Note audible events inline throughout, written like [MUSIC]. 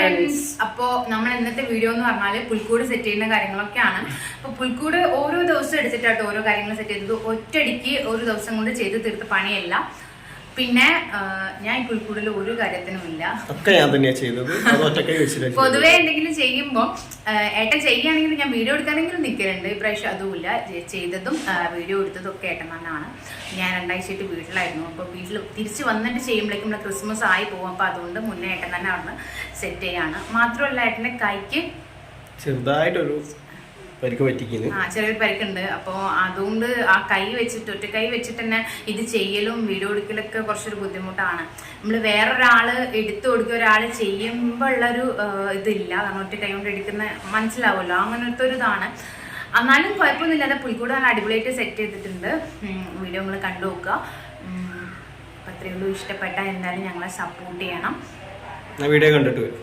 Friends അപ്പോ നമ്മൾ ഇന്നത്തെ വീഡിയോ എന്ന് പറഞ്ഞാൽ പുൽക്കൂട് സെറ്റ് ചെയ്യുന്ന കാര്യങ്ങളൊക്കെയാണ്. അപ്പൊ പുൽക്കൂട് ഓരോ ദിവസം എടുത്തിട്ടാട്ടോ ഓരോ കാര്യങ്ങൾ സെറ്റ് ചെയ്തത്. ഒറ്റടിക്ക് ഒരു ദിവസം കൊണ്ട് ചെയ്ത് തീർത്ത പണിയല്ല. പിന്നെ ഞാൻ ഈ പുൽക്കൂടിൽ ഒരു കാര്യത്തിനും ഇല്ല. ഒക്കെ ഞാൻ തന്നെയാ ചെയ്തത്. പൊതുവെ എന്തെങ്കിലും ചെയ്യുമ്പോൾ ഏട്ടൻ ചെയ്യുകയാണെങ്കിൽ ഞാൻ വീഡിയോ എടുക്കാനെങ്കിലും നിൽക്കലുണ്ട്. ഇപ്രാവശ്യം അതുമില്ല. ചെയ്തതും വീഡിയോ എടുത്തതും ഒക്കെ ഏട്ടൻ തന്നെയാണ് ഞാൻ രണ്ടാഴ്ചയായിട്ട് വീട്ടിലായിരുന്നു. അപ്പോൾ വീട്ടിൽ തിരിച്ച് വന്നിട്ട് ചെയ്യുമ്പോഴേക്കും ക്രിസ്മസ് ആയി പോകും. അപ്പോൾ അതുകൊണ്ട് മുന്നേ ഏട്ടൻ തന്നെ അവിടെ സെറ്റ് ചെയ്യാണ്. മാത്രമല്ല ഏട്ടന്റെ കൈക്ക് ചെറുതായിട്ടൊരു പരിക്ക് പറ്റിക്കുന്നു ആ ചെറിയൊരു പരിക്കുണ്ട്. അപ്പോൾ അതുകൊണ്ട് ആ കൈ വെച്ചിട്ട് ഒറ്റ കൈ വെച്ചിട്ട് തന്നെ ഇത് ചെയ്യലും വീഡിയോ എടുക്കലൊക്കെ കുറച്ചൊരു ബുദ്ധിമുട്ടാണ്. നമ്മൾ വേറൊരാൾ എടുത്തു കൊടുക്കുക ഒരാൾ ചെയ്യുമ്പോൾ ഉള്ളൊരു ഇതില്ല. കാരണം ഒറ്റ കൈ കൊണ്ട് എടുക്കുന്ന മനസ്സിലാവുമല്ലോ. അങ്ങനത്തെ ഒരു ഇതാണ്. എന്നാലും കുഴപ്പമൊന്നുമില്ലാതെ പുൽക്കൂട് നല്ല അടിപൊളിയായിട്ട് സെറ്റ് ചെയ്തിട്ടുണ്ട്. വീഡിയോ നിങ്ങൾ കണ്ടു നോക്കുക. ഉം, അപ്പോൾ ഇഷ്ടപ്പെട്ടാൽ ഇഷ്ടപ്പെട്ട എന്തായാലും ഞങ്ങളെ സപ്പോർട്ട് ചെയ്യണം. വീഡിയോ കണ്ടിട്ട് വരും.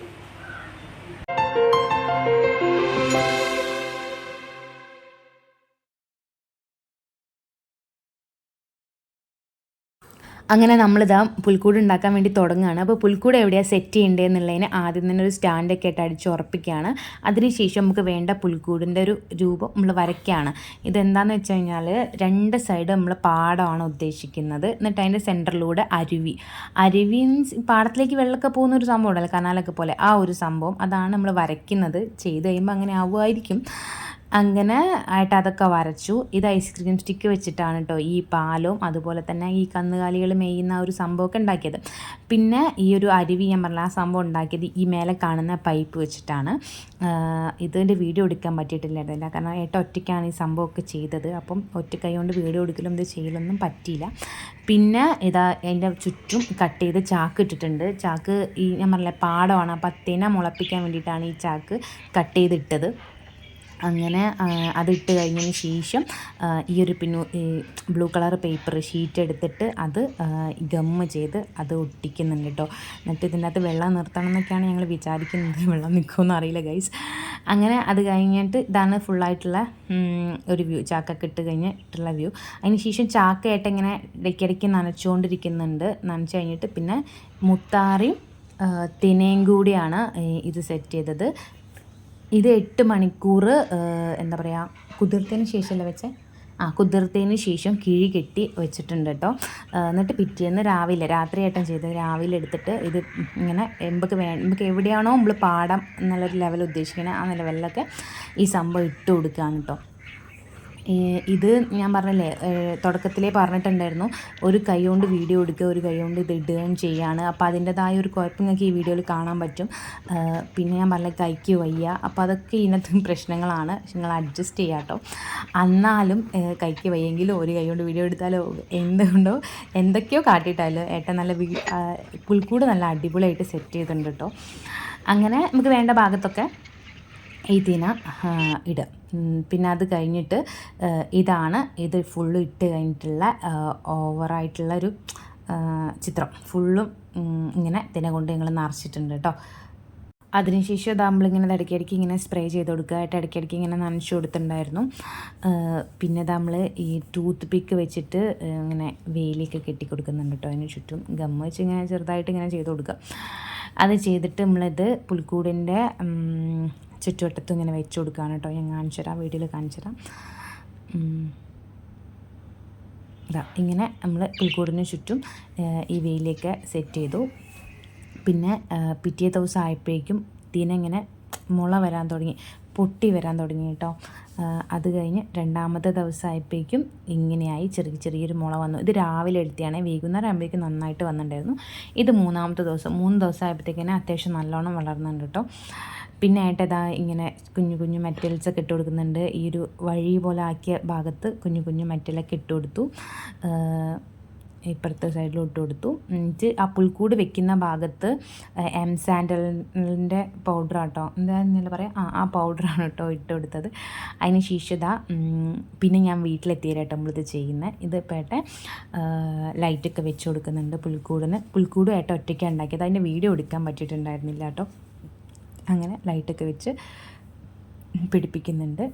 അങ്ങനെ നമ്മളിതാ പുൽക്കൂട് ഉണ്ടാക്കാൻ വേണ്ടി തുടങ്ങുകയാണ്. അപ്പോൾ പുൽക്കൂട് എവിടെയാണ് സെറ്റ് ചെയ്യേണ്ടതെന്നുള്ളതിന് ആദ്യം തന്നെ ഒരു സ്റ്റാൻഡൊക്കെ ആയിട്ട് അടിച്ച് ഉറപ്പിക്കുകയാണ്. അതിനുശേഷം നമുക്ക് വേണ്ട പുൽക്കൂടിന്റെ ഒരു രൂപം നമ്മൾ വരയ്ക്കുകയാണ്. ഇതെന്താണെന്ന് വെച്ച് കഴിഞ്ഞാൽ രണ്ട് സൈഡ് നമ്മൾ പാടമാണ് ഉദ്ദേശിക്കുന്നത്. എന്നിട്ട് അതിന്റെ സെന്ററിലൂടെ അരുവി. അരുവി മീൻസ് പാടത്തിലേക്ക് വെള്ളമൊക്കെ പോകുന്ന ഒരു സംഭവം ഉണ്ടല്ലോ കനാലൊക്കെ പോലെ. ആ ഒരു സംഭവം അതാണ് നമ്മൾ വരയ്ക്കുന്നത്. ചെയ്ത് കഴിയുമ്പോൾ അങ്ങനെ ആവുമായിരിക്കും. അങ്ങനെ ആയിട്ട് അതൊക്കെ വരച്ചു. ഇത് ഐസ്ക്രീം സ്റ്റിക്ക് വെച്ചിട്ടാണ് കേട്ടോ ഈ പാലും അതുപോലെ തന്നെ ഈ കന്നുകാലികൾ മേയുന്ന ഒരു സംഭവമൊക്കെ ഉണ്ടാക്കിയത്. പിന്നെ ഈ ഒരു അരുവി ഞാൻ പറഞ്ഞ ആ സംഭവം ഉണ്ടാക്കിയത് ഈ മേലെ കാണുന്ന പൈപ്പ് വെച്ചിട്ടാണ്. ഇതിന്റെ വീഡിയോ എടുക്കാൻ പറ്റിയിട്ടില്ലായിരുന്നില്ല. കാരണം ഏട്ട ഒറ്റയ്ക്കാണ് ഈ സംഭവമൊക്കെ ചെയ്തത്. അപ്പം ഒറ്റ കൈ കൊണ്ട് വീഡിയോ എടുക്കലും ഇത് ചെയ്യലൊന്നും പറ്റിയില്ല. പിന്നെ ഇതാ അതിന്റെ ചുറ്റും കട്ട് ചെയ്ത് ചാക്ക് ഇട്ടിട്ടുണ്ട്. ചാക്ക് ഈ ഞാൻ പറഞ്ഞില്ലേ പാടമാണ്. അപ്പം അത്തേനെ മുളപ്പിക്കാൻ വേണ്ടിയിട്ടാണ് ഈ ചാക്ക് കട്ട് ചെയ്തിട്ടത്. അങ്ങനെ അതിട്ട് കഴിഞ്ഞതിന് ശേഷം ഈ ഒരു പിന്നെ ബ്ലൂ കളർ പേപ്പർ ഷീറ്റ് എടുത്തിട്ട് അത് ഗമ്മ് ചെയ്ത് അത് ഒട്ടിക്കുന്നുണ്ട് കേട്ടോ എന്നിട്ട് ഇതിന്റെ അകത്ത് വെള്ളം നിർത്തണം എന്നൊക്കെയാണ് ഞങ്ങൾ വിചാരിക്കുന്നത്. [LAUGHS] വെള്ളം നിൽക്കുമെന്ന് അറിയില്ല ഗൈസ് അങ്ങനെ അത് കഴിഞ്ഞിട്ട് ഇതാണ് ഫുള്ളായിട്ടുള്ള ഒരു വ്യൂ ചാക്കൊക്കെ ഇട്ട് കഴിഞ്ഞിട്ടുള്ള വ്യൂ അതിന് ശേഷം ചാക്കയായിട്ട് ഇങ്ങനെ ഇടയ്ക്കിടയ്ക്ക് നനച്ചുകൊണ്ടിരിക്കുന്നുണ്ട് നനച്ച് കഴിഞ്ഞിട്ട് പിന്നെ മുത്താറിയും തിനയും കൂടിയാണ് ഇത് സെറ്റ് ചെയ്തത്. ഇത് എട്ട് മണിക്കൂർ എന്താ പറയുക കുതിർത്തതിന് ശേഷമല്ല വെച്ചേ? ആ കുതിർത്തതിന് ശേഷം കിഴി കെട്ടി വെച്ചിട്ടുണ്ട് കേട്ടോ എന്നിട്ട് പിറ്റേന്ന് രാവിലെ രാത്രി രാത്രിയായിട്ടും ചെയ്തത് രാവിലെ എടുത്തിട്ട് ഇത് ഇങ്ങനെ എമ്പക്ക് വേ നമുക്ക് എവിടെയാണോ നമ്മൾ പാടാം എന്നുള്ളൊരു ലെവൽ ഉദ്ദേശിക്കുന്നത് ആ ലെവലിലൊക്കെ ഈ സംഭവം ഇട്ട് കൊടുക്കുകയാണ് കേട്ടോ ഇത് ഞാൻ പറഞ്ഞില്ലേ തുടക്കത്തിലേ പറഞ്ഞിട്ടുണ്ടായിരുന്നു. ഒരു കൈ കൊണ്ട് വീഡിയോ എടുക്കുക ഒരു കൈ കൊണ്ട് ഇത് ഇടുകയും ചെയ്യാണ്. അപ്പോൾ അതിന്റെതായ ഒരു കുഴപ്പം നിങ്ങൾക്ക് ഈ വീഡിയോയിൽ കാണാൻ പറ്റും. പിന്നെ ഞാൻ പറഞ്ഞ കൈക്ക് വയ്യ. അപ്പോൾ അതൊക്കെ ഇതിനകത്ത് [LAUGHS] പ്രശ്നങ്ങളാണ്. നിങ്ങൾ അഡ്ജസ്റ്റ് ചെയ്യുക കേട്ടോ. എന്നാലും കൈക്ക് വയ്യെങ്കിലും ഒരു കൈ കൊണ്ട് വീഡിയോ എടുത്താലോ എന്തുകൊണ്ടോ എന്തൊക്കെയോ കാട്ടിയിട്ടാലോ ഏട്ടൻ നല്ല വീ പുൽക്കൂട് നല്ല അടിപൊളിയായിട്ട് സെറ്റ് ചെയ്തിട്ടുണ്ട് കേട്ടോ. അങ്ങനെ നമുക്ക് വേണ്ട ഭാഗത്തൊക്കെ ഇതിന ഇടുക പിന്നെ അത് കഴിഞ്ഞിട്ട് ഇതാണ് ഇത് ഫുള്ള് ഇട്ട് കഴിഞ്ഞിട്ടുള്ള ഓവറായിട്ടുള്ള ഒരു ചിത്രം. ഫുള്ളും ഇങ്ങനെ ഇതിനെ കൊണ്ട് ഞങ്ങൾ നിറച്ചിട്ടുണ്ട് കേട്ടോ അതിനുശേഷം അത് നമ്മളിങ്ങനെ ഇടയ്ക്കിടയ്ക്ക് ഇങ്ങനെ സ്പ്രേ ചെയ്ത് കൊടുക്കുകയായിട്ട് ഇടയ്ക്കിടയ്ക്ക് ഇങ്ങനെ നനച്ചു കൊടുത്തിട്ടുണ്ടായിരുന്നു. പിന്നെ നമ്മൾ ഈ ടൂത്ത് പിക്ക് വെച്ചിട്ട് ഇങ്ങനെ വേലിയൊക്കെ കെട്ടി കൊടുക്കുന്നുണ്ട് കേട്ടോ അതിന് ചുറ്റും ഗമ്മ വെച്ച് ഇങ്ങനെ ചെറുതായിട്ട് ഇങ്ങനെ ചെയ്ത് കൊടുക്കുക. അത് ചെയ്തിട്ട് നമ്മളിത് പുൽക്കൂടിന്റെ ചുറ്റുവട്ടത്തും ഇങ്ങനെ വെച്ച് കൊടുക്കുകയാണ് കേട്ടോ. ഞാൻ കാണിച്ചു തരാം വീഡിയോയിൽ കാണിച്ചു തരാം. ഇതാ ഇങ്ങനെ നമ്മൾ പുൽക്കൂടിന് ചുറ്റും ഈ വെയിലേക്ക് സെറ്റ് ചെയ്തു. പിന്നെ പിറ്റേ ദിവസം ആയപ്പോഴേക്കും തീനിങ്ങനെ മുള വരാൻ തുടങ്ങി പൊട്ടി വരാൻ തുടങ്ങി കേട്ടോ. അത് കഴിഞ്ഞ് രണ്ടാമത്തെ ദിവസമായപ്പോഴേക്കും ഇങ്ങനെയായി ചെറിയ ചെറിയൊരു മുള വന്നു. ഇത് രാവിലെ എടുത്തിയാണ് വൈകുന്നേരം ആകുമ്പോഴേക്കും നന്നായിട്ട് വന്നിട്ടുണ്ടായിരുന്നു. ഇത് മൂന്നാമത്തെ ദിവസം മൂന്ന് ദിവസം ആയപ്പോഴത്തേക്കിനെ അത്യാവശ്യം നല്ലോണം വളർന്നുണ്ട് കേട്ടോ. പിന്നെ ഏട്ടതാ ഇങ്ങനെ കുഞ്ഞു കുഞ്ഞു മെറ്റൽസ് ഒക്കെ ഇട്ട് കൊടുക്കുന്നുണ്ട്. ഈ ഒരു വഴി പോലെ ആക്കിയ ഭാഗത്ത് കുഞ്ഞു കുഞ്ഞു മെറ്റലൊക്കെ ഇട്ട് കൊടുത്തു. ഇപ്പുറത്തെ സൈഡിലും ഇട്ട് കൊടുത്തു. എന്നിട്ട് ആ പുൽക്കൂട് വെക്കുന്ന ഭാഗത്ത് എം സാൻഡലിന്റെ പൗഡർ ആട്ടോ. എന്താണെന്നല്ല പറയാം? ആ ആ പൗഡറാണ് കേട്ടോ ഇട്ട് കൊടുത്തത്. അതിന് ശേഷിത പിന്നെ ഞാൻ വീട്ടിലെത്തിയാലോ നമ്മളിത് ചെയ്യുന്നത് ഇത് പേട്ടെ ലൈറ്റൊക്കെ വെച്ച് കൊടുക്കുന്നുണ്ട് പുൽക്കൂടിന്. പുൽക്കൂടും ഏട്ട ഒറ്റയ്ക്കാണ് ഉണ്ടാക്കിയത്. അതിന്റെ വീഡിയോ എടുക്കാൻ പറ്റിയിട്ടുണ്ടായിരുന്നില്ല കേട്ടോ. അങ്ങനെ ലൈറ്റൊക്കെ വെച്ച് പിടിപ്പിക്കുന്നുണ്ട്.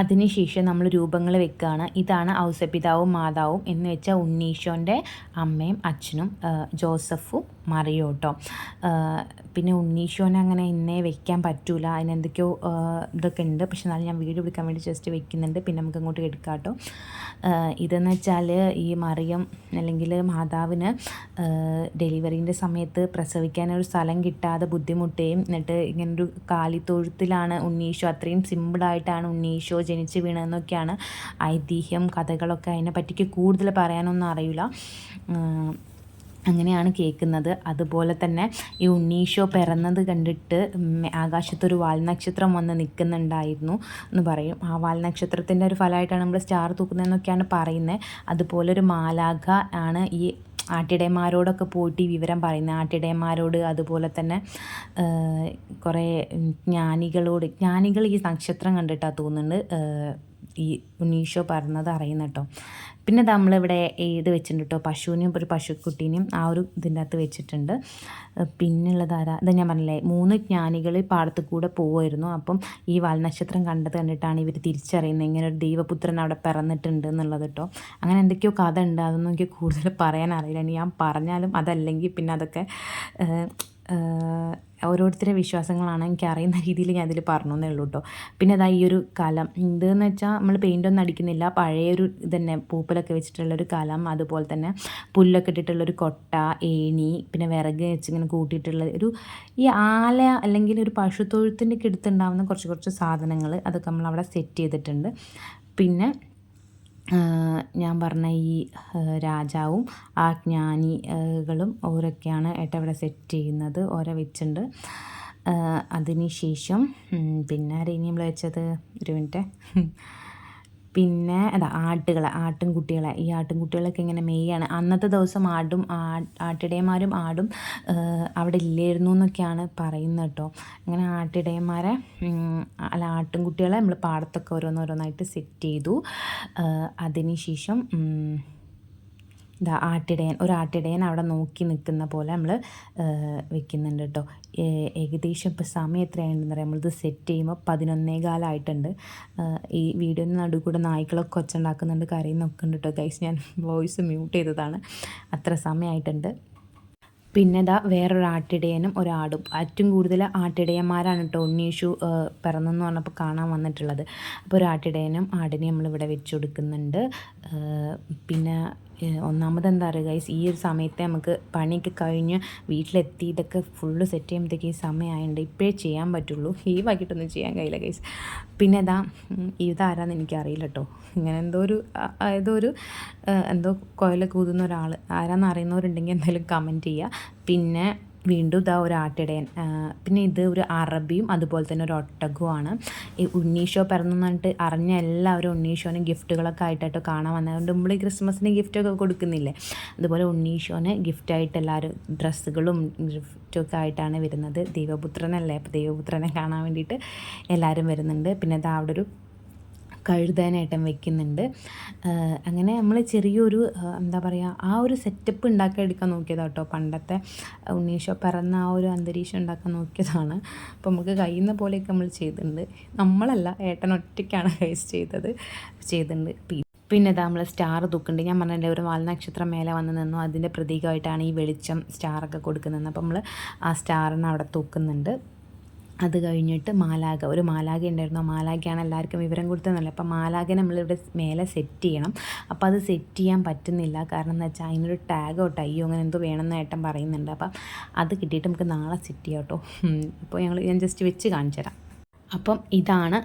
അതിനുശേഷം നമ്മൾ രൂപങ്ങൾ വെക്കുകയാണ് ഇതാണ് ഔസപിതാവും മാതാവും എന്ന് വെച്ചാൽ ഉണ്ണീഷോന്റെ അമ്മയും അച്ഛനും ജോസഫും. മറിയോ കേട്ടോ. പിന്നെ ഉണ്ണീഷോനെ അങ്ങനെ ഇന്നേ വെക്കാൻ പറ്റൂല. അതിനെന്തൊക്കെയോ ഇതൊക്കെ ഉണ്ട്. പക്ഷെ എന്നാലും ഞാൻ വീഡിയോ എടുക്കാൻ വേണ്ടി ജസ്റ്റ് വെക്കുന്നുണ്ട്. പിന്നെ നമുക്ക് അങ്ങോട്ട് എടുക്കാം കേട്ടോ. ഇതെന്ന് വെച്ചാൽ ഈ മറിയം അല്ലെങ്കിൽ മാതാവിന് ഡെലിവറീന്റെ സമയത്ത് പ്രസവിക്കാനൊരു സ്ഥലം കിട്ടാതെ ബുദ്ധിമുട്ടുകയും എന്നിട്ട് ഇങ്ങനൊരു കാലിത്തൊഴുത്തിലാണ് ഉണ്ണീഷോ അത്രയും സിമ്പിളായിട്ടാണ് ഉണ്ണീഷോ ജനിച്ച് വീണതെന്നൊക്കെയാണ് ഐതിഹ്യം കഥകളൊക്കെ അതിനെ പറ്റിക്ക് കൂടുതൽ പറയാനൊന്നും അറിയില്ല. അങ്ങനെയാണ് കേൾക്കുന്നത്. അതുപോലെ തന്നെ ഈ ഉണ്ണീഷോ പിറന്നത് കണ്ടിട്ട് ആകാശത്തൊരു വാൽനക്ഷത്രം വന്ന് നിൽക്കുന്നുണ്ടായിരുന്നു എന്ന് പറയും. ആ വാൽനക്ഷത്രത്തിന്റെ ഒരു ഫലമായിട്ടാണ് നമ്മൾ സ്റ്റാർ തൂക്കുന്നതെന്നൊക്കെയാണ് പറയുന്നത്. അതുപോലെ ഒരു മാലാഖ ആണ് ഈ ആട്ടിടയന്മാരോടൊക്കെ പോയിട്ട് ഈ വിവരം പറയുന്നത്. ആട്ടിടയന്മാരോട് അതുപോലെ തന്നെ കുറേ ജ്ഞാനികളോട് ജ്ഞാനികൾ ഈ നക്ഷത്രം കണ്ടിട്ടാണ് തോന്നുന്നുണ്ട് ഈ ഉണ്ണീഷോ പറഞ്ഞത് അറിയുന്ന കേട്ടോ. പിന്നെ നമ്മളിവിടെ ഇത് വെച്ചിട്ടുണ്ട് കേട്ടോ പശുവിനെയും ഒരു പശുക്കുട്ടീനെയും ആ ഒരു ഇതിന്റെ അകത്ത് വെച്ചിട്ടുണ്ട്. പിന്നെയുള്ളത് ആരാ? ഇത് ഞാൻ പറഞ്ഞില്ലേ മൂന്ന് ജ്ഞാനികൾ പാടത്ത് കൂടെ പോകുമായിരുന്നു അപ്പം ഈ വാൽനക്ഷത്രം കണ്ടത് കണ്ടിട്ടാണ് ഇവർ തിരിച്ചറിയുന്നത്. ഇങ്ങനെ ഒരു ദൈവപുത്രൻ അവിടെ പിറന്നിട്ടുണ്ട് എന്നുള്ളത് കേട്ടോ. അങ്ങനെ എന്തൊക്കെയോ കഥ ഉണ്ട് അതൊന്നും എനിക്ക് കൂടുതൽ പറയാൻ അറിയില്ല. ഞാൻ പറഞ്ഞാലും അതല്ലെങ്കിൽ പിന്നെ അതൊക്കെ ഓരോരുത്തരുടെ വിശ്വാസങ്ങളാണ് എനിക്ക് അറിയുന്ന [LAUGHS] രീതിയിൽ ഞാൻ ഇതിൽ പറഞ്ഞു എന്നേ ഉള്ളൂ കേട്ടോ പിന്നെ അതാ ഈ ഒരു കലം. ഇതെന്ന് വെച്ചാൽ നമ്മൾ പെയിന്റ് ഒന്നും അടിക്കുന്നില്ല. പഴയൊരു ഇതന്നെ പൂപ്പലൊക്കെ വെച്ചിട്ടുള്ളൊരു കലം. അതുപോലെ തന്നെ പുല്ലൊക്കെ ഇട്ടിട്ടുള്ളൊരു കൊട്ട ഏണി പിന്നെ വിറക് വെച്ച് ഇങ്ങനെ കൂട്ടിയിട്ടുള്ള ഒരു ഈ ആല അല്ലെങ്കിൽ ഒരു പശുത്തൊഴുത്തിന്റെ ഒക്കെ അടുത്തുണ്ടാവുന്ന കുറച്ച് കുറച്ച് സാധനങ്ങൾ അതൊക്കെ നമ്മൾ അവിടെ സെറ്റ് ചെയ്തിട്ടുണ്ട്. പിന്നെ ഞാൻ പറഞ്ഞ ഈ രാജാവും ആ ജ്ഞാനികളും ഓരൊക്കെയാണ് ഏട്ട ഇവിടെ സെറ്റ് ചെയ്യുന്നത്. ഓരോ വെച്ചിട്ടുണ്ട്. അതിന് ശേഷം പിന്നെ ആരെയും നമ്മൾ വെച്ചത്? ഒരു മിനിറ്റ് പിന്നെ എന്താ ആട്ടുകളെ ആട്ടിൻകുട്ടികളെ. ഈ ആട്ടിൻകുട്ടികളൊക്കെ ഇങ്ങനെ മെയ്യാണ്. അന്നത്തെ ദിവസം ആടും ആട്ടിടയന്മാരും ആടും അവിടെ ഇല്ലായിരുന്നു എന്നൊക്കെയാണ് പറയുന്നത് കേട്ടോ. അങ്ങനെ ആട്ടിടയന്മാരെ അല്ല ആട്ടിൻകുട്ടികളെ നമ്മൾ പാടത്തൊക്കെ ഓരോന്നോരോന്നായിട്ട് സെറ്റ് ചെയ്തു. അതിനുശേഷം ഇതാ ആട്ടിടയൻ ഒരു ആട്ടിടയൻ അവിടെ നോക്കി നിൽക്കുന്ന പോലെ നമ്മൾ വെക്കുന്നുണ്ട് കേട്ടോ ഏകദേശം ഇപ്പോൾ സമയം എത്രയാണെന്ന് പറയാം നമ്മളിത് സെറ്റ് ചെയ്യുമ്പോൾ പതിനൊന്നേ കാലമായിട്ടുണ്ട് ഈ വീഡിയോ നടുവ് കൂടെ നായ്ക്കളൊക്കെ ഒച്ചുണ്ടാക്കുന്നുണ്ട് കരയുന്നൊക്കെ ഉണ്ട് കേട്ടോ ഗൈസ് ഞാൻ വോയിസ് മ്യൂട്ട് ചെയ്തതാണ്. അത്ര സമയമായിട്ടുണ്ട് പിന്നെ ഇതാ വേറൊരു ആട്ടിടയനും ഒരാടും. ഏറ്റവും കൂടുതൽ ആട്ടിടയന്മാരാണ് കേട്ടോ ഉണ്ണീഷു പിറന്നെന്ന് പറഞ്ഞപ്പോൾ കാണാൻ വന്നിട്ടുള്ളത്. അപ്പോൾ ഒരു ആട്ടിടയനും ആടിനെ നമ്മളിവിടെ വെച്ച് കൊടുക്കുന്നുണ്ട്. പിന്നെ ഒന്നാമത് എന്താ പറയുക ഗൈസ് ഈ ഒരു സമയത്ത് നമുക്ക് പണിയൊക്കെ കഴിഞ്ഞ് വീട്ടിലെത്തി ഇതൊക്കെ ഫുള്ള് സെറ്റ് ചെയ്യുമ്പോഴത്തേക്ക് ഈ സമയമായതുകൊണ്ട് ഇപ്പോഴേ ചെയ്യാൻ പറ്റുള്ളൂ. ഈ ചെയ്യാൻ കഴിയില്ല ഗൈസ് പിന്നെ ഇതാ ഇതാരാന്ന് എനിക്കറിയില്ല കേട്ടോ ഇങ്ങനെ എന്തോ ഒരു ഏതോ ഒരു എന്തോ കോയിലൊക്കെ കൂതുന്ന ഒരാൾ ആരാന്ന് അറിയുന്നവരുണ്ടെങ്കിൽ എന്തായാലും കമന്റ് ചെയ്യുക പിന്നെ വീണ്ടും ഇതാ ഒരു ആട്ടിടയൻ പിന്നെ ഇത് ഒരു അറബിയും അതുപോലെ തന്നെ ഒരു ഒട്ടകവുമാണ്. ഈ ഉണ്ണീഷോ പിറന്നു പറഞ്ഞിട്ട് അറിഞ്ഞ എല്ലാവരും ഉണ്ണീഷോന് ഗിഫ്റ്റുകളൊക്കെ ആയിട്ടായിട്ട് കാണാൻ വന്നതുകൊണ്ട് നമ്മൾ ക്രിസ്മസിന് ഗിഫ്റ്റൊക്കെ കൊടുക്കുന്നില്ലേ? അതുപോലെ ഉണ്ണീഷോന് ഗിഫ്റ്റായിട്ട് എല്ലാവരും ഡ്രസ്സുകളും ഗിഫ്റ്റൊക്കെ ആയിട്ടാണ് വരുന്നത്. ദൈവപുത്രനല്ലേ? അപ്പോൾ ദൈവപുത്രനെ കാണാൻ വേണ്ടിയിട്ട് എല്ലാവരും വരുന്നുണ്ട്. പിന്നെ ഇതാ അവിടെ ഒരു കഴുതാനായിട്ടും വെക്കുന്നുണ്ട്. അങ്ങനെ നമ്മൾ ചെറിയൊരു എന്താ പറയുക ആ ഒരു സെറ്റപ്പ് ഉണ്ടാക്കിയെടുക്കാൻ നോക്കിയതാണ് കേട്ടോ പണ്ടത്തെ ഉണ്ണീഷോ പിറന്ന ആ ഒരു അന്തരീക്ഷം ഉണ്ടാക്കാൻ നോക്കിയതാണ്. അപ്പോൾ നമുക്ക് കഴിയുന്ന പോലെയൊക്കെ നമ്മൾ ചെയ്തിട്ടുണ്ട്. നമ്മളല്ല ഏട്ടൻ ഒറ്റയ്ക്കാണ് കഴിച്ച് ചെയ്തത് ചെയ്തിട്ടുണ്ട്. പിന്നെ ഇതാ നമ്മൾ സ്റ്റാർ തൂക്കുന്നുണ്ട്. ഞാൻ പറഞ്ഞില്ലേ ഒരു വാൽനക്ഷത്രം മേലെ വന്ന് നിന്നു. അതിന്റെ പ്രതീകമായിട്ടാണ് ഈ വെളിച്ചം സ്റ്റാറൊക്കെ കൊടുക്കുന്നത്. അപ്പോൾ നമ്മൾ ആ സ്റ്റാറിനെ അവിടെ തൂക്കുന്നുണ്ട്. അത് കഴിഞ്ഞിട്ട് മാലാക ഒരു മാലാഖ ഉണ്ടായിരുന്നു. ആ എല്ലാവർക്കും വിവരം കൊടുത്തതെന്നല്ല അപ്പോൾ മാലാഖ നമ്മളിവിടെ മേലെ സെറ്റ് ചെയ്യണം. അപ്പോൾ അത് സെറ്റ് ചെയ്യാൻ പറ്റുന്നില്ല. കാരണം എന്ന് വെച്ചാൽ അതിനൊരു ടാഗോ ടൈയോ അങ്ങനെ എന്തോ വേണമെന്ന് ഏട്ടൻ പറയുന്നുണ്ട്. അപ്പം അത് കിട്ടിയിട്ട് നമുക്ക് നാളെ സെറ്റ് ചെയ്യാം കേട്ടോ. അപ്പോൾ ഞങ്ങൾ ഞാൻ ജസ്റ്റ് വെച്ച് കാണിച്ചു തരാം അപ്പം ഇതാണ്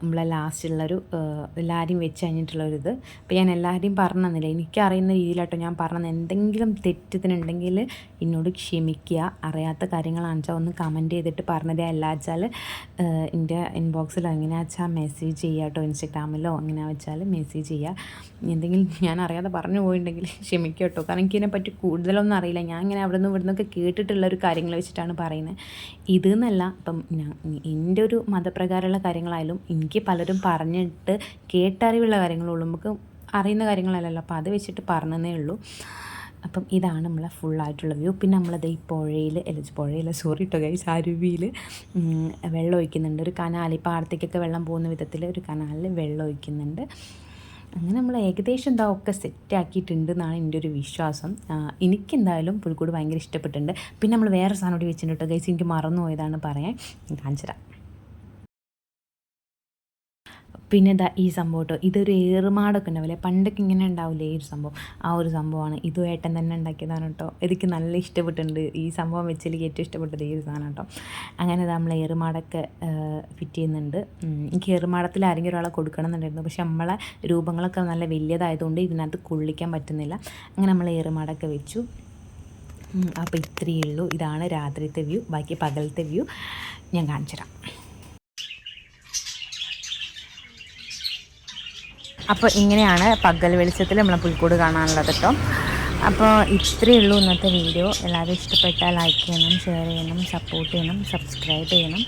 നമ്മളെ ലാസ്റ്റുള്ളൊരു എല്ലാവരെയും വെച്ച് കഴിഞ്ഞിട്ടുള്ളൊരിത്. അപ്പോൾ ഞാൻ എല്ലാവരെയും പറഞ്ഞു എനിക്കറിയുന്ന രീതിയിലാട്ടോ ഞാൻ പറഞ്ഞത്. എന്തെങ്കിലും തെറ്റിതിനുണ്ടെങ്കിൽ എന്നോട് ക്ഷമിക്കുക. അറിയാത്ത കാര്യങ്ങളാണെന്നു വെച്ചാൽ ഒന്ന് കമന്റ് ചെയ്തിട്ട് പറഞ്ഞതേ അല്ല വെച്ചാൽ എന്റെ ഇൻബോക്സിലോ എങ്ങനെയാ വെച്ചാൽ മെസ്സേജ് ചെയ്യുക കേട്ടോ. ഇൻസ്റ്റഗ്രാമിലോ എങ്ങനെയാ വെച്ചാൽ മെസ്സേജ് ചെയ്യുക. എന്തെങ്കിലും ഞാൻ അറിയാതെ പറഞ്ഞു പോയിട്ടുണ്ടെങ്കിൽ ക്ഷമിക്കുക കേട്ടോ. കാരണം എനിക്കിതിനെ പറ്റി കൂടുതലൊന്നും അറിയില്ല. ഞാൻ ഇങ്ങനെ അവിടെ നിന്ന് ഇവിടെ നിന്നൊക്കെ കേട്ടിട്ടുള്ള ഒരു കാര്യങ്ങൾ വെച്ചിട്ടാണ് പറയുന്നത്. ഇതെന്നല്ല ഇപ്പം ഞാൻ എന്റെ ഒരു മതപ്രകാരമുള്ള കാര്യങ്ങളായാലും എനിക്ക് പലരും പറഞ്ഞിട്ട് കേട്ടറിവുള്ള കാര്യങ്ങളുള്ളൂ. നമുക്ക് അറിയുന്ന കാര്യങ്ങളല്ലല്ലോ. അപ്പോൾ അത് വെച്ചിട്ട് പറഞ്ഞതേ ഉള്ളൂ. അപ്പം ഇതാണ് നമ്മളെ ഫുള്ളായിട്ടുള്ള വ്യൂ പിന്നെ നമ്മളത് ഈ പുഴയിൽ അല്ല പുഴയിൽ സോറി കേട്ടോ ഗൈസ് അരുവിയിൽ വെള്ളം ഒഴിക്കുന്നുണ്ട്. ഒരു കനാൽ ഈ പാടത്തേക്കൊക്കെ വെള്ളം പോകുന്ന വിധത്തിൽ ഒരു കനാലിൽ വെള്ളം ഒഴിക്കുന്നുണ്ട്. അങ്ങനെ നമ്മൾ ഏകദേശം എന്താ ഒക്കെ സെറ്റ് ആക്കിയിട്ടുണ്ട് എന്നാണ് എന്റെ ഒരു വിശ്വാസം. എനിക്കെന്തായാലും പുൽക്കൂട് ഭയങ്കര ഇഷ്ടപ്പെട്ടിട്ടുണ്ട്. പിന്നെ നമ്മൾ വേറെ സാധനം കൂടി വെച്ചിട്ടുണ്ട് കേട്ടോ ഗൈസ് എനിക്ക് മറന്നു പോയതാണ് പറയാൻ. കാണിച്ചു തരാം പിന്നെ ഇതാ ഈ സംഭവം കേട്ടോ ഇതൊരു ഏറുമാടൊക്കെ ഉണ്ടാവില്ലേ? പണ്ടൊക്കെ ഇങ്ങനെ ഉണ്ടാവില്ലേ ഈ ഒരു സംഭവം? ആ ഒരു സംഭവമാണ്. ഇതും ഏട്ടൻ തന്നെ ഉണ്ടാക്കിയതാണ് കേട്ടോ എനിക്ക് നല്ല ഇഷ്ടപ്പെട്ടിട്ടുണ്ട്. ഈ സംഭവം വെച്ച് എനിക്ക് ഏറ്റവും ഇഷ്ടപ്പെട്ടത് ഈ ഒരു സാധനം കേട്ടോ അങ്ങനെ നമ്മൾ ഏറുമാടൊക്കെ ഫിറ്റ് ചെയ്യുന്നുണ്ട്. എനിക്ക് ഏറുമാടത്തിൽ ആരെങ്കിലും ഒരാളെ കൊടുക്കണം എന്നുണ്ടായിരുന്നു പക്ഷെ നമ്മളെ രൂപങ്ങളൊക്കെ നല്ല വലിയതായതുകൊണ്ട് ഇതിനകത്ത് കൊള്ളിക്കാൻ പറ്റുന്നില്ല. അങ്ങനെ നമ്മൾ ഏറുമാടൊക്കെ വെച്ചു. അപ്പോൾ ഇത്രയേ ഉള്ളൂ. ഇതാണ് രാത്രിത്തെ വ്യൂ. ബാക്കി പകലത്തെ വ്യൂ. ഞാൻ കാണിച്ചു തരാം അപ്പോൾ ഇങ്ങനെയാണ് പകൽ വെളിച്ചത്തിൽ നമ്മളെ പുൽക്കൂട് കാണാനുള്ളത് കേട്ടോ. അപ്പോൾ ഇത്രയേ ഉള്ളൂ ഇന്നത്തെ വീഡിയോ. എല്ലാവരും ഇഷ്ടപ്പെട്ടാൽ ലൈക്ക് ചെയ്യണം ഷെയർ ചെയ്യണം സപ്പോർട്ട് ചെയ്യണം സബ്സ്ക്രൈബ് ചെയ്യണം.